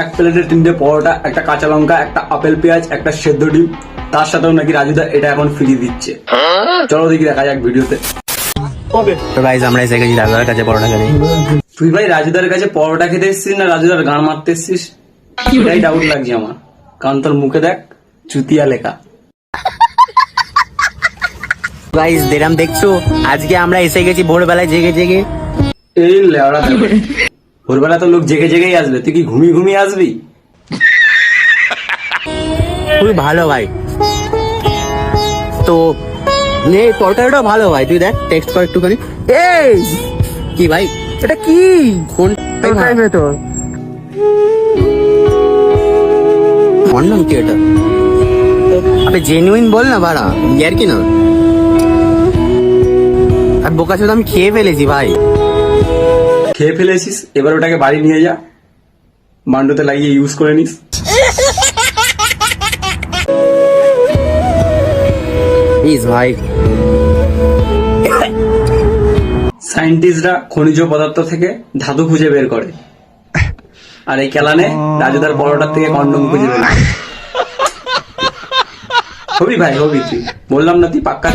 এক প্লেটে তিনটে পরোটা একটা কাঁচা লঙ্কা একটা আপেল পেঁয়াজ একটা সেদ্ধ ডিম। তার সাথেও নাকি রাজুদা এটা এখন ফ্রি দিচ্ছে। চলো দেখি দেখা যাক ভিডিওতে। তো গাইজ আমরা এসে গেছি কাছে পরোটা খেতে। তুই ভাই রাজুদার কাছে পরোটা খেতে এসছিস না রাজুদার গান মারতে এসছিস? এটাই ডাউট লাগছে আমার। কারণ তোর মুখে দেখ চুতিয়া লেখা। গাইজ দেরাম দেখছ আজকে আমরা এসে গেছি ভোরবেলায় জেগে জেগে। এই লেওড়া ভোরবেলা তো লোক জেগে জেগেই আসবে। তুই কি ঘুমিয়ে ঘুমিয়ে আসবি? খুবই ভালো ভাই। তো নে তরকারিটা ভালো ভাই। তুই দেখ টেক্সট কর একটুখানি। এই কি ভাই? এটা কি? কোন তোর ফোন নাম কি এটা? আবে জেনুইন বল না বাড়া ইয়ার কি না? আর বোকা আমি খেয়ে ফেলেছি ভাই। খেয়ে ফেলেছিস? এবার ওটাকে বাড়ি নিয়ে যা। মান্ডুতে লাগিয়ে ইউজ করে নিস। প্লিজ ভাই। সায়েন্টিস্টরা খনিজ পদার্থ থেকে ধাতু খুঁজে বের করে। আর এই কেলানে রাজুদার বড়টার থেকে কন্ডম খুঁজে বের করে। হবি ভাই হবি তুই। বললাম না তুই পাক্কা।